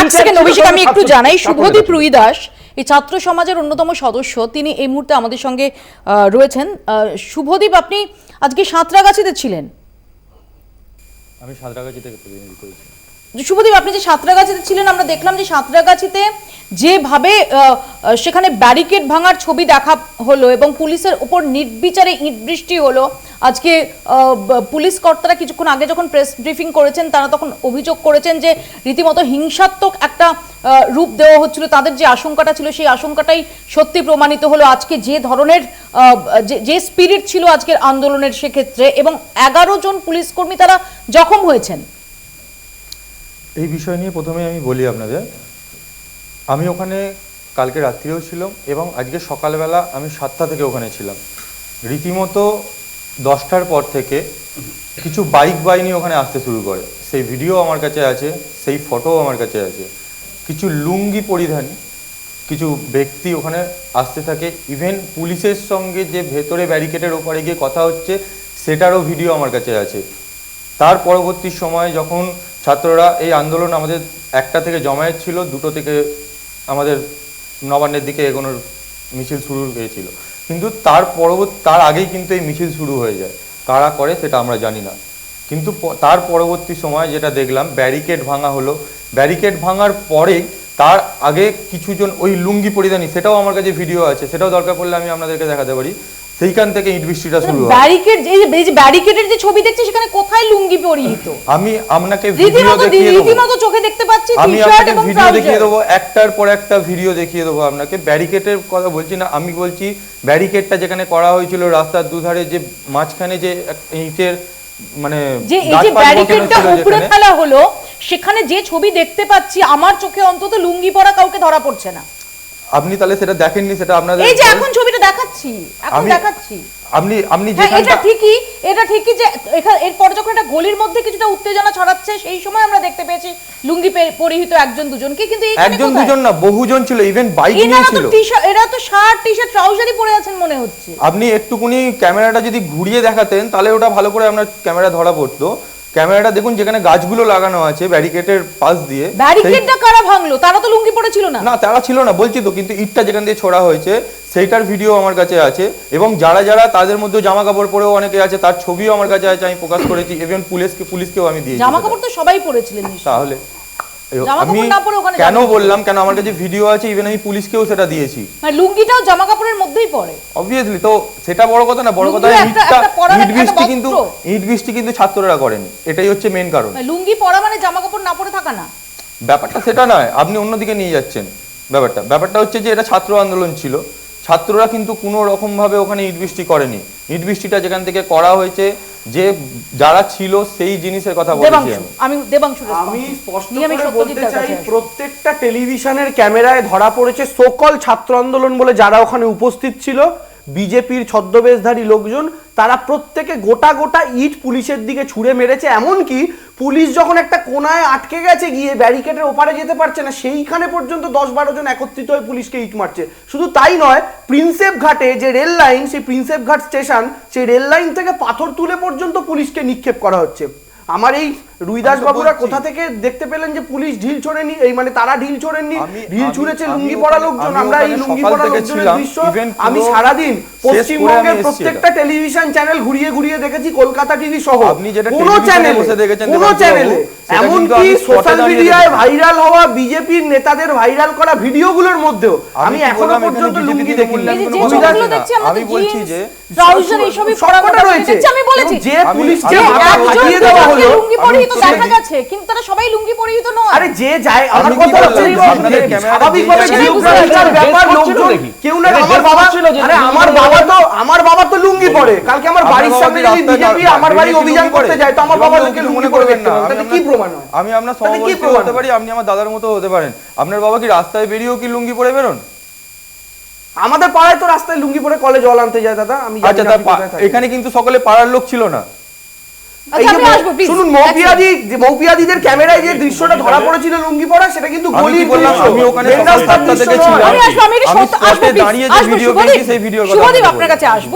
এক সেকেন্ড অভিষেক আমি একটু ছাত্র- জানাই। শুভদীপ রুইদাস এই ছাত্র সমাজের অন্যতম সদস্য তিনি এই মুহূর্তে আমাদের সঙ্গে আহ, রয়েছেন। আহ, শুভদীপ আপনি আজকে সাঁতরাগাছিতে ছিলেন। আমি সাঁতরাগাছিতে প্রতিনিধি করেছি। শুভদীপ, আপনি যে সাঁতরাগাছিতে ছিলেন, আমরা দেখলাম যে সাঁতরাগাছিতে যেভাবে সেখানে ব্যারিকেড ভাঙার ছবি দেখা হলো এবং পুলিশের উপর নির্বিচারে ইট বৃষ্টি হলো, আজকে পুলিশ কর্তারা কিছুক্ষণ আগে যখন প্রেস ব্রিফিং করেছেন, তারা তখন অভিযোগ করেছেন যে রীতিমতো হিংসাত্মক একটা রূপ দেওয়া হচ্ছিল, তাদের যে আশঙ্কাটা ছিল, সেই আশঙ্কাটাই সত্যি প্রমাণিত হলো। আজকে যে ধরনের যে স্পিরিট ছিল আজকের আন্দোলনের সেক্ষেত্রে এবং এগারো জন পুলিশ কর্মী তারা জখম হয়েছেন। এই বিষয় নিয়ে প্রথমে আমি বলি আপনাদের, আমি ওখানে কালকে রাত্রিও ছিলাম এবং আজকে সকালবেলা আমি সাতটা থেকে ওখানে ছিলাম। রীতিমতো দশটার পর থেকে কিছু বাইক বাহিনী ওখানে আসতে শুরু করে। সেই ভিডিও আমার কাছে আছে, সেই ফটোও আমার কাছে আছে। কিছু লুঙ্গি পরিধানী, কিছু ব্যক্তি ওখানে আসতে থাকে। ইভেন পুলিশের সঙ্গে যে ভেতরে ব্যারিকেডের ওপারে গিয়ে কথা হচ্ছে, সেটারও ভিডিও আমার কাছে আছে। তার পরবর্তী সময়ে যখন ছাত্ররা এই আন্দোলন আমাদের একটা থেকে জমায়েত ছিল, দুটো থেকে আমাদের নবান্নের দিকে এগোনোর মিছিল শুরু হয়েছিল। কিন্তু তার পরবর্তী, তার আগেই কিন্তু এই মিছিল শুরু হয়ে যায়। কারা করে সেটা আমরা জানি না। কিন্তু তার পরবর্তী সময় যেটা দেখলাম, ব্যারিকেড ভাঙা হলো। ব্যারিকেড ভাঙার পরেই তার আগে কিছুজন ওই লুঙ্গি পরিধানী, সেটাও আমার কাছে ভিডিও আছে, সেটাও দরকার পড়লে আমি আপনাদেরকে দেখাতে পারি। সেইখান থেকে ইট বৃষ্টিটা শুরু হয়। ব্যারিকেড এই যে ব্যারিকেডের যে ছবি দেখছি সেখানে কোথায় লুঙ্গি পরিহিত? আমি আপনাকে ভিডিও দেখিয়ে দেবো। রীতিমতো চোখে দেখতে পাচ্ছি আমি আপনাকে ভিডিও দেখিয়ে দেবো একটার পর একটা ভিডিও দেখিয়ে দেবো আপনাকে। ব্যারিকেডের কথা বলছি না আমি বলছি ব্যারিকেডটা যেখানে করা হয়েছিল রাস্তার দুধারে যে মাঝখানে যে ইটের মানে যে এই যে ব্যারিকেডটা উপরে ফেলা হলো সেখানে যে ছবি দেখতে পাচ্ছি আমার চোখে অন্তত লুঙ্গি পরা কাউকে ধরা পড়ছে না। আপনি তাহলে সেটা দেখেননি সেটা আপনাদের এই যে এখন ছবিটা দেখাচ্ছি এখন দেখাচ্ছি। আপনি আপনি হ্যাঁ এটা ঠিকই এটা ঠিকই যে এরপর যখন একটা গলির মধ্যে কিছুটা উত্তেজনা ছড়াচ্ছে সেই সময় আমরা দেখতে পেয়েছি লুঙ্গি পরিহিত একজন দুজনকে কিন্তু একজন দুজন না বহুজন ছিল ইভেন বাইক নিয়ে ছিল। টি-শার্ট এরা তো শার্ট টি-শার্ট ট্রাউজারই পরে আছেন মনে হচ্ছে। আপনি একটুকুনি ক্যামেরাটা যদি ঘুরিয়ে দেখাতেন তাহলে ওটা ভালো করে আপনার ক্যামেরা ধরা পড়তো। ক্যামেরাটা দেখুন যেখানে গাছগুলো লাগানো আছে ব্যারিকেডের পাশ দিয়ে ব্যারিকেডটা কারা ভাঙলো? তারা তো লুঙ্গি পরে ছিল না। না তারা ছিল না বলছি তো কিন্তু ইটটা যেখান দিয়ে ছোড়া হয়েছে সেইটার ভিডিও আমার কাছে আছে এবং যারা যারা তাদের মধ্যে জামা কাপড় পরেও অনেকে আছে তার ছবিও আমার কাছে আছে আমি প্রকাশ করেছি ইভেন পুলিশকে পুলিশকেও আমি দিয়েছি। জামা কাপড় তো সবাই পরেছিলেন তাহলে আমি না পরে ওখানে কেন বললাম? কেন? আমার কাছে ভিডিও আছে ইভেন আমি পুলিশকেও সেটা দিয়েছি। মানে লুঙ্গিটাও জামা কাপড়ের মধ্যেই পড়ে। অবভিয়াসলি তো সেটা বড় কথা না বড় কথা লুঙ্গিও একটা- ইটটা একটা পরার ইট বৃষ্টি কিন্তু ইট বৃষ্টি কিন্তু ছাত্ররা করেনি। এটাই হচ্ছে মেন কারণ। মানে লুঙ্গি পরা মানে জামা কাপড় না পরে থাকা না। ব্যাপারটা সেটা নয় আপনি অন্যদিকে নিয়ে যাচ্ছেন ব্যাপারটা। ব্যাপারটা হচ্ছে যে এটা ছাত্র আন্দোলন ছিল। ছাত্ররা কিন্তু কোনো রকম ভাবে ওখানে ইট বৃষ্টি করেনি। ইট বৃষ্টিটা যেখান থেকে করা হয়েছে যে যারা ছিল সেই জিনিসের কথা বলছি আমি। আমি দেবাংশু আমি স্পষ্ট করে বলতে চাই প্রত্যেকটা টেলিভিশনের ক্যামেরায় ধরা পড়েছে সকল ছাত্র আন্দোলন বলে যারা ওখানে উপস্থিত ছিল। বিজেপির ছদ্মবেশধারী লোকজন, তারা প্রত্যেকে গোটা গোটা ইট পুলিশের দিকে ছুঁড়ে মেরেছে। এমনকি পুলিশ যখন একটা কোনায় আটকে গেছে, গিয়ে ব্যারিকেডের ওপারে যেতে পারছে না, সেইখানে পর্যন্ত দশ বারো জন একত্রিত হয়ে পুলিশকে ইট মারছে। শুধু তাই নয়, প্রিন্সেপ ঘাটে যে রেল লাইন, সেই প্রিন্সেপ ঘাট স্টেশন, সেই রেল লাইন থেকে পাথর তুলে পর্যন্ত পুলিশকে নিক্ষেপ করা হচ্ছে। আমার এই রুইদাস বাবুরা কোথা থেকে দেখতে পেলেন যে পুলিশ ঢিল ছোড়েনি? এই মানে তারা ঢিল ছোড়েননি। ঢিল ছুঁড়েছে লুঙ্গি পরা লোকজন। আমরা এই লুঙ্গি পরা লোকজনের দৃশ্য আমি সারাদিন পশ্চিমবঙ্গের প্রত্যেকটা টেলিভিশন চ্যানেল ঘুরিয়ে ঘুরিয়ে দেখেছি কলকাতা টিভি সহ। কোন চ্যানেলে কোন চ্যানেলে এমনকি সোশ্যাল মিডিয়ায় ভাইরাল হওয়া বিজেপির নেতাদের ভাইরাল করা ভিডিওগুলোর মধ্যেও আমি এখনও পর্যন্ত লুঙ্গি দেখিনি। আমি বলছি যে ট্রাউজার এইসবই পরা সবকটা রয়েছে। আমি বলেছি। যে পুলিশকে মাথা ফাটিয়ে দেওয়া হলো লুঙ্গি দেখা গেছে? কিন্তু তারা সবাই লুঙ্গি পরিহিত নয়। আরে যে যায় আমার কথা হচ্ছে স্বাভাবিকভাবে ব্যাপার লোকজন কেউ না বাবা আরে আমার বাবা তো আমার বাবা তো লুঙ্গি পরে। কালকে আমার বাড়ির সামনে যদি বিজেপি আমার বাড়ি অভিযান করতে যায় তো আমার বাবা লোকে লুঙ্গি মনে করবেন না। তাতে কি প্রমাণ হয়? আমি আপনার সমবয়সী হতে পারি আপনি আমার দাদার মতো হতে পারেন। আপনার বাবা কি রাস্তায় বেরিয়েও কি লুঙ্গি পরে বেরোন? আমাদের পাড়ায় তো রাস্তায় লুঙ্গি পরে কলে জল আনতে যায় দাদা। আমি আচ্ছা। এখানে কিন্তু সকলে পাড়ার লোক ছিল না। শুনুন মৌপিয়াদি মৌপিয়াদিদের ক্যামেরায় যে দৃশ্যটা ধরা পড়েছিল লুঙ্গি পরা সেটা কিন্তু আমি গলির বললাম? দৃশ্য। আমি ওখানে রাস্তার থেকে ছিলাম আমি আসব আমি দাঁড়িয়ে যে ভিডিও সেই আপনাকে আপনার কাছে আসব।